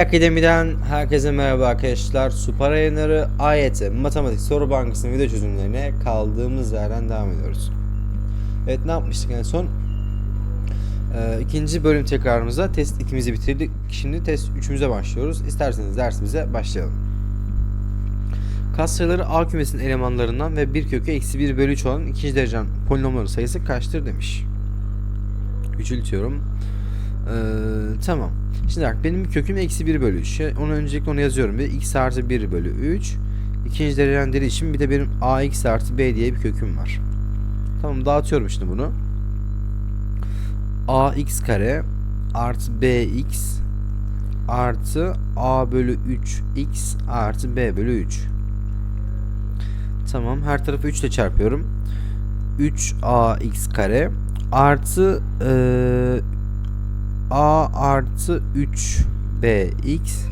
Akademi'den herkese merhaba arkadaşlar. Super Yayınları AYT Matematik Soru Bankası'nın video çözümlerine kaldığımız yerden devam ediyoruz. Evet ne yapmıştık en son? Ee, ikinci bölüm tekrarımıza test 2'mizi bitirdik. Şimdi test 3'ümüze başlıyoruz. İsterseniz dersimize başlayalım. Katsayıları A kümesinin elemanlarından ve bir kökü eksi 1 bölü 3 olan ikinci derecen polinomların sayısı kaçtır demiş. Küçültüyorum. Ee, tamam. Şimdi bak benim köküm eksi 1 bölü 3. Onu öncelikle onu yazıyorum. Ve x artı 1 bölü 3. İkinci derecen deri için bir de benim ax artı b diye bir köküm var. Tamam dağıtıyorum şimdi bunu. ax kare artı bx artı a bölü 3x artı b bölü 3. Tamam her tarafı 3 ile çarpıyorum. 3ax kare artı eee a artı 3 bx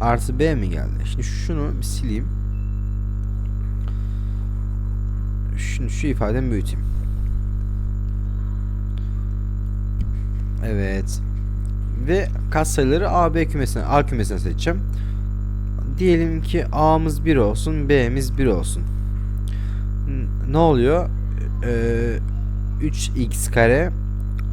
artı b mi geldi? Şimdi şunu bir sileyim. Şimdi şu ifademi büyüteyim. Evet. Ve katsayıları A, B kümesine, A kümesine seçeceğim. Diyelim ki A'mız 1 olsun, B'miz 1 olsun. N- Ne oluyor? Ee, 3x kare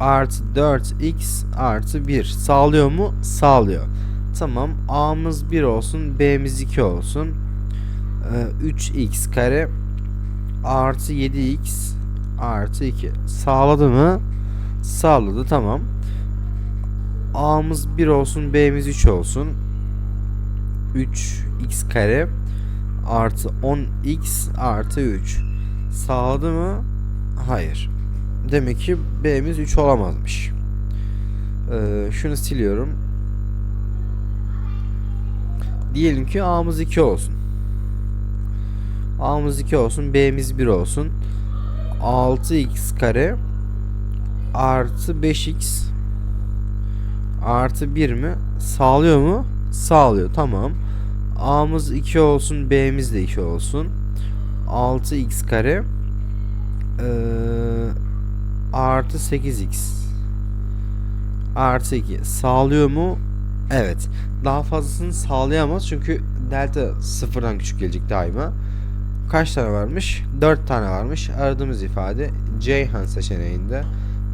artı 4x artı 1 sağlıyor mu? Sağlıyor. Tamam a'mız 1 olsun b'miz 2 olsun. Ee, 3x kare artı 7x artı 2 sağladı mı? Sağladı tamam. a'mız 1 olsun b'miz 3 olsun. 3x kare artı 10x artı 3 sağladı mı? Hayır. Demek ki B'miz 3 olamazmış. Ee, şunu siliyorum. Diyelim ki A'mız 2 olsun. A'mız 2 olsun, B'miz 1 olsun. 6x kare artı 5x artı 1 mi? Sağlıyor mu? Sağlıyor. Tamam. A'mız 2 olsun, B'miz de 2 olsun. 6x kare eee artı 8x artı 2 sağlıyor mu? Evet. Daha fazlasını sağlayamaz çünkü delta sıfırdan küçük gelecek daima. Kaç tane varmış? 4 tane varmış. Aradığımız ifade Ceyhan seçeneğinde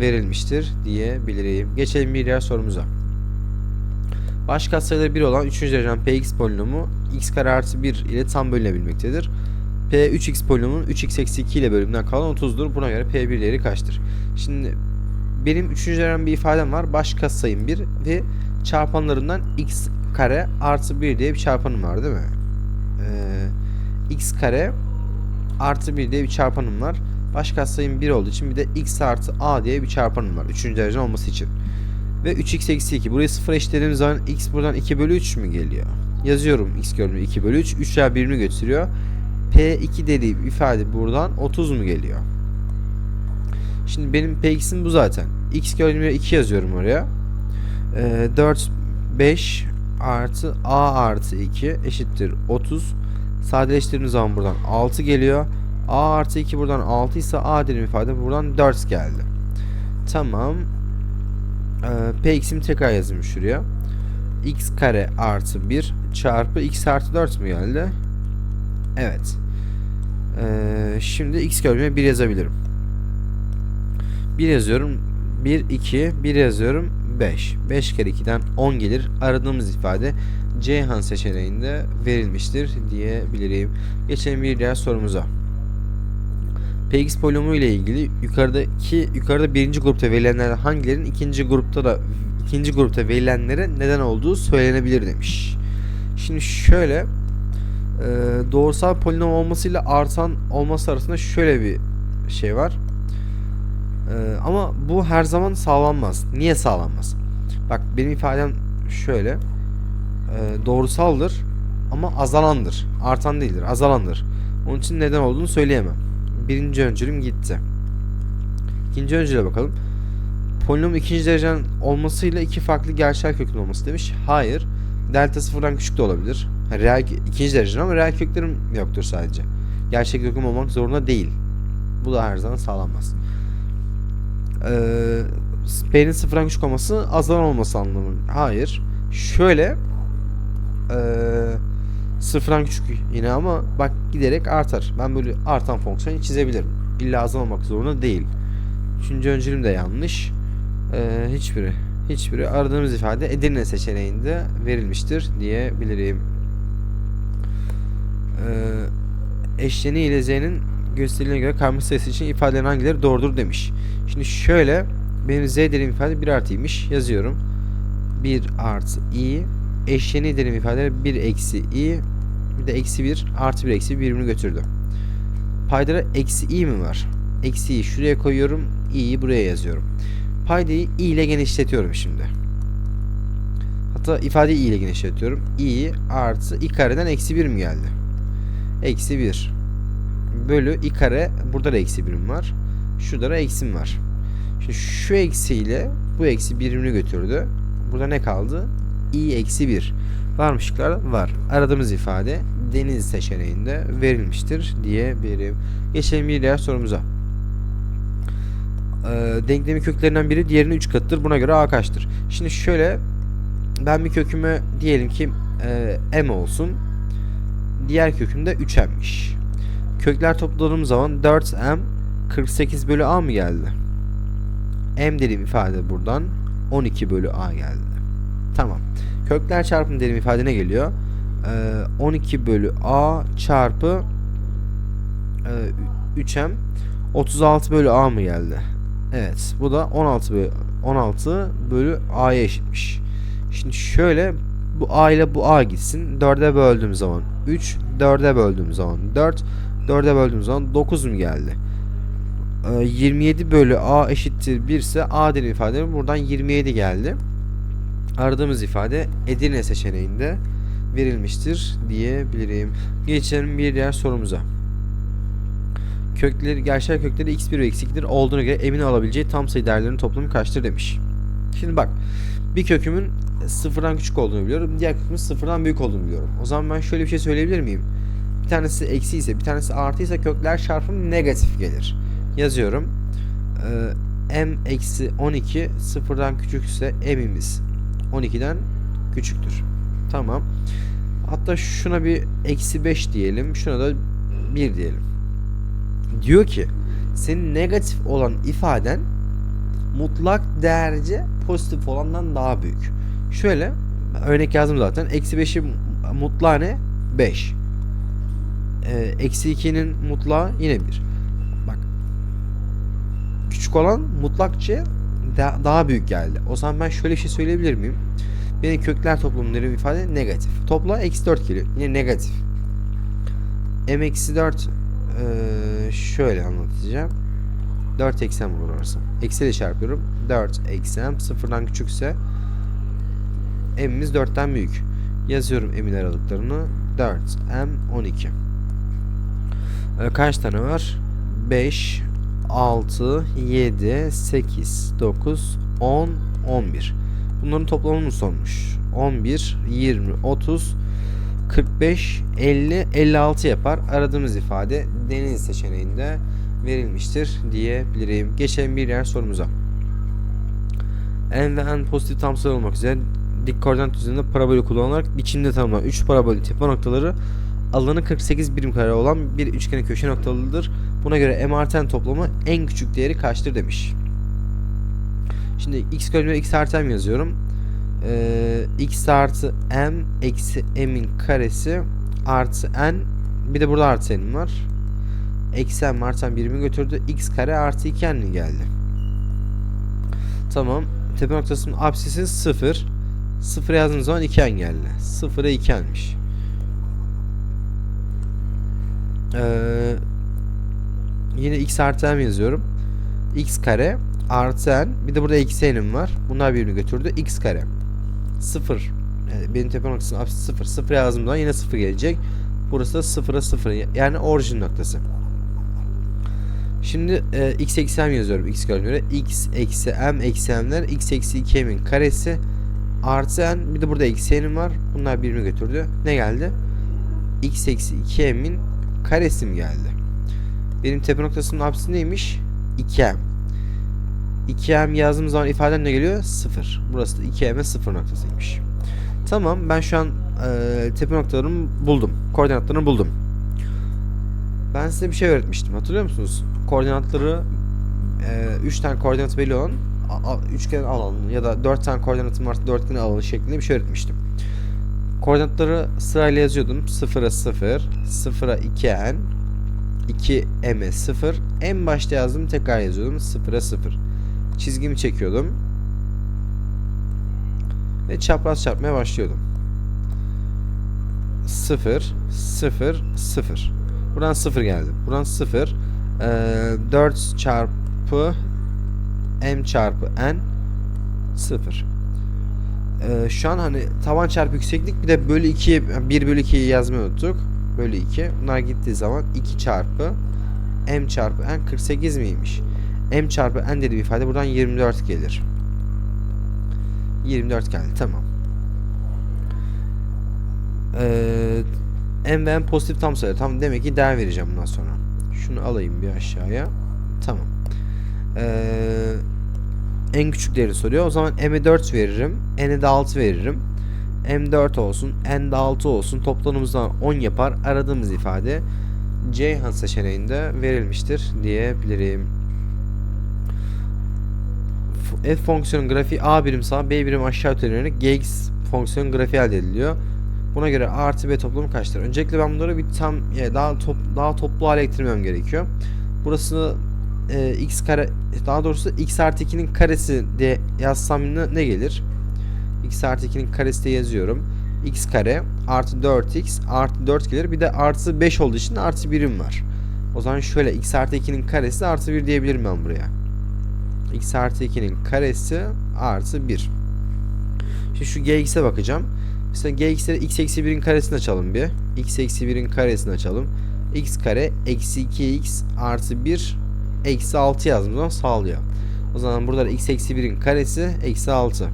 verilmiştir diyebilirim. Geçelim bir diğer sorumuza. Baş katsayıları 1 olan 3. derecen px polinomu x kare artı 1 ile tam bölünebilmektedir. P 3x polinomunun 3x eksi 2 ile bölümünden kalan 30'dur. Buna göre P1 değeri kaçtır? Şimdi benim 3. derecen bir ifadem var. Baş katsayım 1 ve çarpanlarından x kare artı 1 diye bir çarpanım var değil mi? Ee, x kare artı 1 diye bir çarpanım var. Baş katsayım 1 olduğu için bir de x artı a diye bir çarpanım var. 3. derecen olması için. Ve 3x eksi 2. Burayı sıfır eşitlediğim zaman x buradan 2 bölü 3 mü geliyor? Yazıyorum x gördüğümde 2 bölü 3. 3 ya birini götürüyor. P2 dediği ifade buradan 30 mu geliyor? Şimdi benim Px'im bu zaten. X gördüğümde 2 yazıyorum oraya. Ee, 4, 5 artı A artı 2 eşittir 30. Sadeleştirdiğimiz zaman buradan 6 geliyor. A artı 2 buradan 6 ise A dediğim ifade buradan 4 geldi. Tamam. Ee, Px'imi tekrar yazayım şuraya. x kare artı 1 çarpı x artı 4 mü geldi? Evet. Ee, şimdi x gördüğüme 1 yazabilirim. 1 yazıyorum. 1, 2, 1 yazıyorum. 5. 5 kere 2'den 10 gelir. Aradığımız ifade Ceyhan seçeneğinde verilmiştir diyebilirim. Geçelim bir diğer sorumuza. Px polinomu ile ilgili yukarıdaki yukarıda birinci grupta verilenlerden hangilerinin ikinci grupta da ikinci grupta verilenlere neden olduğu söylenebilir demiş. Şimdi şöyle doğrusal polinom olmasıyla artan olması arasında şöyle bir şey var. E, ama bu her zaman sağlanmaz. Niye sağlanmaz? Bak benim ifadem şöyle. E, doğrusaldır ama azalandır. Artan değildir, azalandır. Onun için neden olduğunu söyleyemem. Birinci öncülüm gitti. İkinci öncüle bakalım. Polinom ikinci derecen olmasıyla iki farklı gerçel kökün olması demiş. Hayır. Delta sıfırdan küçük de olabilir. Ha, Reel, ikinci derecen ama reel köklerim yoktur sadece. Gerçek köküm olmak zorunda değil. Bu da her zaman sağlanmaz. Ee, P'nin sıfırdan küçük olması azalan olması anlamı. Hayır. Şöyle eee sıfırdan küçük yine ama bak giderek artar. Ben böyle artan fonksiyon çizebilirim. İlla azalmamak zorunda değil. Üçüncü öncülüm de yanlış. Eee, hiçbiri. Hiçbiri aradığımız ifade Edirne seçeneğinde verilmiştir diyebilirim. Eee eşleni ile z'nin gösterilene göre karmaşık sayısı için ifadelerin hangileri doğrudur demiş. Şimdi şöyle benim z dediğim ifade 1 artıymış. Yazıyorum. 1 artı i eşleni dediğim ifade 1 eksi i bir de eksi 1 artı 1 eksi 1 birbirini götürdü. Paydada eksi i mi var? Eksi i şuraya koyuyorum. i'yi buraya yazıyorum. Paydayı i ile genişletiyorum şimdi. Hatta ifadeyi i ile genişletiyorum. i artı i kareden eksi 1 mi geldi? Eksi 1 bölü i kare burada da eksi birim var. Şurada da eksim var. Şimdi şu eksiyle bu eksi birimini götürdü. Burada ne kaldı? i eksi 1. Var mı şıklar? Var. Aradığımız ifade deniz seçeneğinde verilmiştir diyebilirim. Geçelim bir diğer sorumuza. Ee, denklemin köklerinden biri diğerinin 3 katıdır. Buna göre a kaçtır? Şimdi şöyle ben bir kökümü diyelim ki e, m olsun. Diğer köküm de 3m'miş. Kökler topladığım zaman 4m 48 bölü a mı geldi? m dediğim ifade buradan 12 bölü a geldi. Tamam. Kökler çarpımı dediğim ifade ne geliyor? Ee, 12 bölü a çarpı e, 3m 36 bölü a mı geldi? Evet. Bu da 16 bölü 16 bölü a'ya eşitmiş. Şimdi şöyle bu a ile bu a gitsin. 4'e böldüğüm zaman 3, 4'e böldüğüm zaman 4, 4'e böldüğüm zaman 9 mu geldi? Ee, 27 bölü a eşittir 1 ise a dediğim ifade buradan 27 geldi. Aradığımız ifade Edirne seçeneğinde verilmiştir diyebilirim. Geçelim bir diğer sorumuza. Kökleri, gerçel kökleri x1 ve x2'dir olduğuna göre emin olabileceği tam sayı değerlerinin toplamı kaçtır demiş. Şimdi bak bir kökümün sıfırdan küçük olduğunu biliyorum. Diğer kökümün sıfırdan büyük olduğunu biliyorum. O zaman ben şöyle bir şey söyleyebilir miyim? Bir tanesi eksi ise bir tanesi artı ise kökler çarpımı negatif gelir. Yazıyorum. Ee, m eksi 12 sıfırdan küçükse m'imiz 12'den küçüktür. Tamam. Hatta şuna bir eksi 5 diyelim. Şuna da 1 diyelim. Diyor ki senin negatif olan ifaden mutlak değerce pozitif olandan daha büyük. Şöyle örnek yazdım zaten. Eksi 5'i mutlağı ne? 5. Ee, eksi 2'nin mutlağı yine 1. Bak. Küçük olan mutlakça da- daha büyük geldi. O zaman ben şöyle bir şey söyleyebilir miyim? Benim kökler toplamları ifade negatif. Topla eksi 4 geliyor. Yine negatif. M eksi 4 ee, şöyle anlatacağım. 4 eksi m olur orası. Eksi ile çarpıyorum. 4 eksi m sıfırdan küçükse m'imiz 4'ten büyük. Yazıyorum m'in aralıklarını. 4 m 12. Ee, kaç tane var? 5 6 7 8 9 10 11. Bunların toplamını sormuş. 11 20 30 45 50 56 yapar. Aradığımız ifade deniz seçeneğinde verilmiştir diyebilirim. Geçelim bir diğer sorumuza. En ve en pozitif tam sayı olmak üzere dik koordinat üzerinde parabolü kullanılarak biçimde tanımlanan 3 parabolün tepe noktaları alanı 48 birim kare olan bir üçgenin köşe noktalıdır. Buna göre m artı n toplamı en küçük değeri kaçtır demiş. Şimdi x bölü x artı yazıyorum. Ee, x artı m eksi m'in karesi artı n bir de burada artı n var. Eksi m artı n birimi götürdü. x kare artı 2 n geldi? Tamam. Tepe noktasının absisi 0. 0 yazdığım zaman 2 n geldi. 0'a 2 n'miş. Ee, yine x artı m yazıyorum. x kare artı n bir de burada eksi n'im var. Bunlar birbirini götürdü. x kare 0 yani benim tepe noktasının apsisi 0. 0 yazdığım yine 0 gelecek. Burası da 0'a 0 yani orijin noktası. Şimdi e, x eksi m yazıyorum x göre. x eksi m eksi m'ler x eksi 2 m'in karesi artı n bir de burada eksi n'im var. Bunlar birbirini götürdü. Ne geldi? x eksi 2 m'in karesi mi geldi? Benim tepe noktasının apsisi neymiş? 2m. 2m yazdığım zaman ifadem ne geliyor? 0. Burası da 2m'e 0 noktasıymış. Tamam ben şu an e, tepe noktalarımı buldum. Koordinatlarını buldum. Ben size bir şey öğretmiştim. Hatırlıyor musunuz? Koordinatları 3 tane koordinat belli olan a- a- üçgen alanı ya da 4 tane koordinatım varsa dörtgen alanı şeklinde bir şey öğretmiştim. Koordinatları sırayla yazıyordum. 0'a 0, 0'a 2n, 2m'e 0. En başta yazdım tekrar yazıyordum. 0'a 0. Çizgimi çekiyordum. Ve çapraz çarpmaya başlıyordum. 0, 0, 0. Buradan 0 geldi. Buradan 0. Ee, 4 çarpı m çarpı n 0. Ee, şu an hani tavan çarpı yükseklik bir de bölü 2'ye 1 bölü 2'yi yazmayı unuttuk. Bölü 2. Bunlar gittiği zaman 2 çarpı m çarpı n 48 miymiş? M çarpı n dediği ifade buradan 24 gelir. 24 geldi tamam. Ee, m ve n pozitif tam sayılar. Tamam demek ki değer vereceğim bundan sonra. Şunu alayım bir aşağıya. Tamam. Ee, en küçüklerini soruyor. O zaman m'e 4 veririm. n'e de 6 veririm. m 4 olsun. n de 6 olsun. Toplamımızdan 10 yapar. Aradığımız ifade Ceyhan seçeneğinde verilmiştir diyebilirim. F f fonksiyonun grafiği a birim sağ b birim aşağı ötelenerek gx fonksiyonun grafiği elde ediliyor. Buna göre a artı b toplamı kaçtır? Öncelikle ben bunları bir tam yani daha top, daha toplu hale getirmem gerekiyor. Burası e, x kare daha doğrusu x artı 2'nin karesi diye yazsam ne, ne gelir? x artı 2'nin karesi de yazıyorum. x kare artı 4x artı 4 gelir. Bir de artı 5 olduğu için artı birim var. O zaman şöyle x artı 2'nin karesi artı 1 diyebilirim ben buraya. X artı 2'nin karesi artı 1. Şimdi şu gx'e bakacağım. Mesela gx'leri x eksi 1'in karesini açalım bir. x eksi 1'in karesini açalım. x kare eksi 2x artı 1 eksi 6 yazdığımız zaman sağlıyor. O zaman burada da x eksi 1'in karesi eksi 6.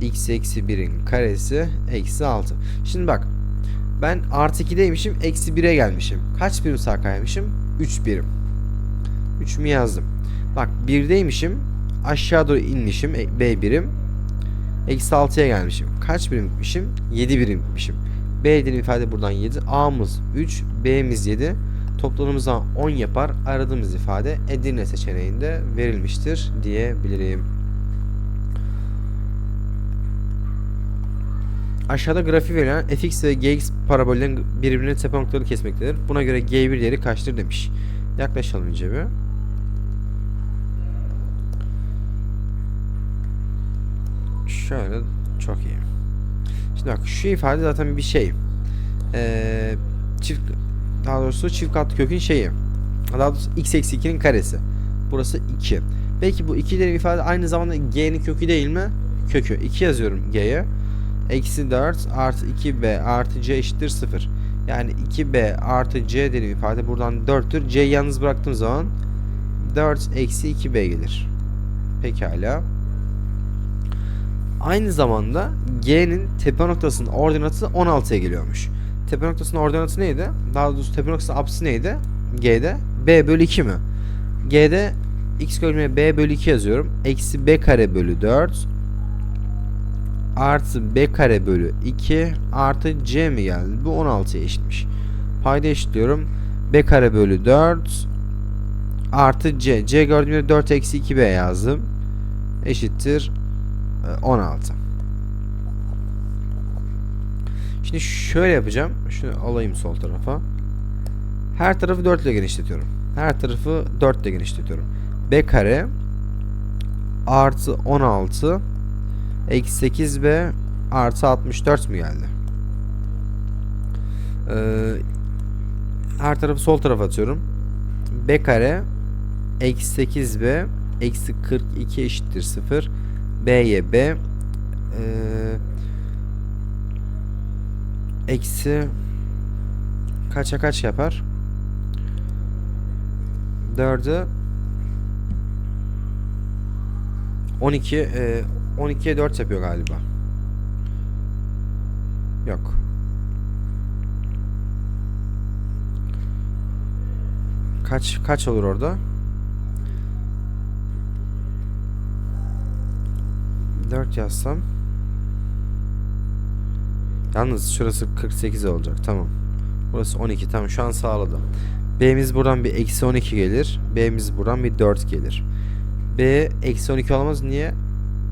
x eksi 1'in karesi eksi 6. Şimdi bak ben artı 2'deymişim eksi 1'e gelmişim. Kaç birim sağa kaymışım? 3 birim. 3'ümü yazdım. Bak 1'deymişim aşağı doğru inmişim e, b birim. Eksi 6'ya gelmişim. Kaç birim gitmişim? 7 birim. B dediğim ifade buradan 7. A'mız 3. B'miz 7. Toplamımızdan 10 yapar. Aradığımız ifade Edirne seçeneğinde verilmiştir diyebilirim. Aşağıda grafiği verilen fx ve gx parabollerin birbirine tepe noktaları kesmektedir. Buna göre g1 değeri kaçtır demiş. Yaklaşalım önce bir. Şöyle çok iyi. Şimdi bak şu ifade zaten bir şey. Ee, çift daha doğrusu çift katlı kökün şeyi. Daha doğrusu x eksi 2'nin karesi. Burası 2. Peki bu 2 ileri ifade aynı zamanda g'nin kökü değil mi? Kökü. 2 yazıyorum g'ye. Eksi 4 artı 2b artı c eşittir 0. Yani 2b artı c dediğim ifade buradan 4'tür. c'yi yalnız bıraktığım zaman 4 eksi 2b gelir. Pekala. Aynı zamanda G'nin tepe noktasının ordinatı 16'ya geliyormuş. Tepe noktasının ordinatı neydi? Daha doğrusu tepe noktasının apsisi neydi? G'de B bölü 2 mi? G'de x bölümüne B bölü 2 yazıyorum. Eksi B kare bölü 4 artı B kare bölü 2 artı C mi geldi? Bu 16'ya eşitmiş. Payda eşitliyorum. B kare bölü 4 artı C. C gördüğüm yere 4 eksi 2B yazdım. Eşittir 16. Şimdi şöyle yapacağım. Şunu alayım sol tarafa. Her tarafı 4 ile genişletiyorum. Her tarafı 4 ile genişletiyorum. B kare artı 16 eksi 8B artı 64 mü geldi? Ee, her tarafı sol tarafa atıyorum. B kare eksi 8B eksi 42 eşittir 0. B'ye B ee, eksi kaça kaç yapar? 4'ü 12 e, 12'ye 4 yapıyor galiba. Yok. Kaç kaç olur orada? 4 yazsam. Yalnız şurası 48 olacak. Tamam. Burası 12. Tamam şu an sağladım. B'miz buradan bir eksi 12 gelir. B'miz buradan bir 4 gelir. B eksi 12 olamaz. Niye?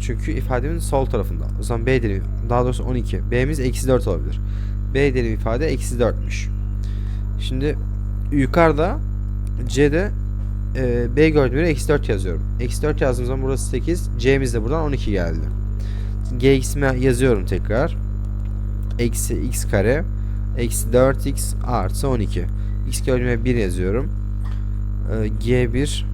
Çünkü ifademin sol tarafında. O zaman B derim. Daha doğrusu 12. B'miz eksi 4 olabilir. B derim ifade eksi 4'müş. Şimdi yukarıda C'de e, B gördüğüm yere eksi 4 yazıyorum. Eksi 4 yazdığım zaman burası 8. C'miz de buradan 12 geldi. Gx'imi yazıyorum tekrar. Eksi x kare. Eksi 4x artı 12. X gördüğüme 1 yazıyorum. E, G1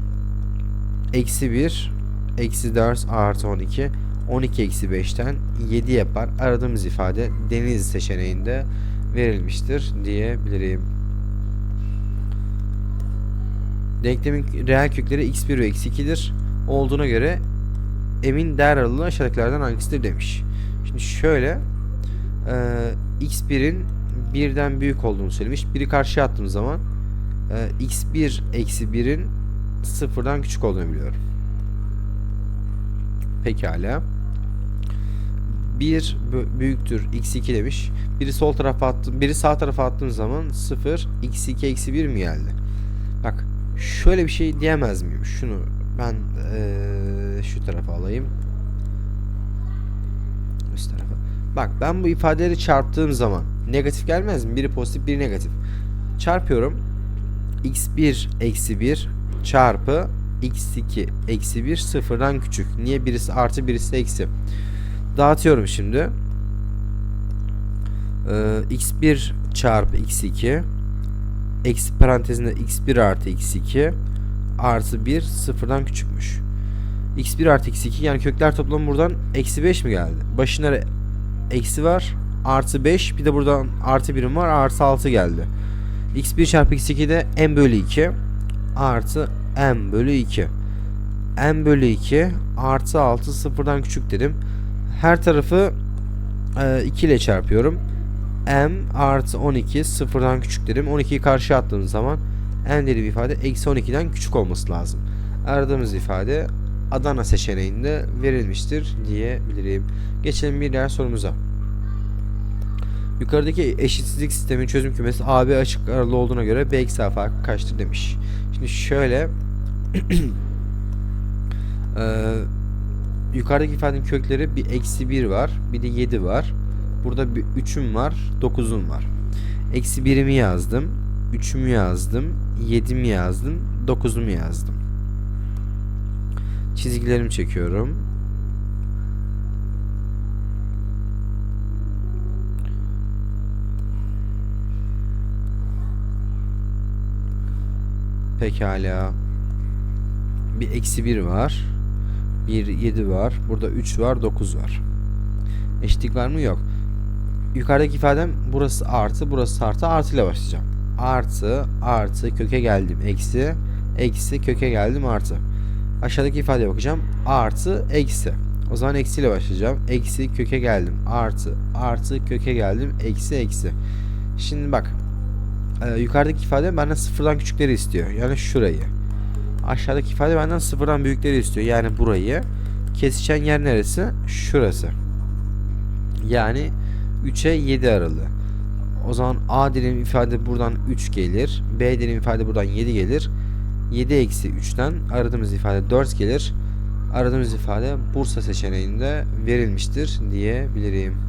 eksi 1 eksi 4 artı 12. 12 eksi 5'ten 7 yapar. Aradığımız ifade deniz seçeneğinde verilmiştir diyebilirim. Denklemin reel kökleri x1 ve x2'dir. Olduğuna göre emin değer aralığı aşağıdakilerden hangisidir demiş. Şimdi şöyle e, x1'in birden büyük olduğunu söylemiş. Biri karşıya attığım zaman e, x1 eksi 1'in sıfırdan küçük olduğunu biliyorum. Pekala. 1 büyüktür x2 demiş. Biri sol tarafa attım, biri sağ tarafa attığım zaman 0 x2 eksi 1 mi geldi? Bak şöyle bir şey diyemez miyim? Şunu ben ee, şu tarafa alayım. Üst tarafa. Bak ben bu ifadeleri çarptığım zaman negatif gelmez mi? Biri pozitif, biri negatif. Çarpıyorum. x1 eksi 1 çarpı x2 eksi 1 sıfırdan küçük. Niye birisi artı birisi eksi? Dağıtıyorum şimdi. Ee, x1 çarpı x2 eksi parantezinde x1 artı x2 artı 1 sıfırdan küçükmüş. x1 artı x2 yani kökler toplamı buradan eksi 5 mi geldi? Başına eksi var artı 5 bir de buradan artı birim var artı 6 geldi. x1 çarpı x2 de n bölü 2 artı n bölü 2 n bölü 2 artı 6 sıfırdan küçük dedim. Her tarafı e, 2 ile çarpıyorum. M artı 12 sıfırdan küçük dedim. 12'yi karşıya attığım zaman n deli bir ifade eksi 12'den küçük olması lazım. Aradığımız ifade Adana seçeneğinde verilmiştir diyebilirim. Geçelim bir diğer sorumuza. Yukarıdaki eşitsizlik sistemin çözüm kümesi AB açık aralı olduğuna göre B eksi A kaçtır demiş. Şimdi şöyle ee, yukarıdaki ifadenin kökleri bir eksi 1 var bir de 7 var. Burada bir 3'üm var 9'um var. Eksi 1'imi yazdım. 3'ümü yazdım. 7'mi yazdım. 9'umu yazdım. Çizgilerimi çekiyorum. Pekala. Bir eksi 1 var. Bir 7 var. Burada 3 var. 9 var. Eşitlik var mı? Yok. Yukarıdaki ifadem burası artı. Burası artı. Artı ile başlayacağım. Artı. Artı. Köke geldim. Eksi. Eksi. Köke geldim. Artı. Aşağıdaki ifadeye bakacağım. Artı. Eksi. O zaman eksi ile başlayacağım. Eksi. Köke geldim. Artı. Artı. Köke geldim. Eksi. Eksi. Şimdi bak. Ee, yukarıdaki ifade benden sıfırdan küçükleri istiyor. Yani şurayı. Aşağıdaki ifade benden sıfırdan büyükleri istiyor. Yani burayı. Kesişen yer neresi? Şurası. Yani 3'e 7 aralığı. O zaman A dilim ifade buradan 3 gelir. B dilim ifade buradan 7 gelir. 7 eksi 3'ten aradığımız ifade 4 gelir. Aradığımız ifade Bursa seçeneğinde verilmiştir diyebilirim.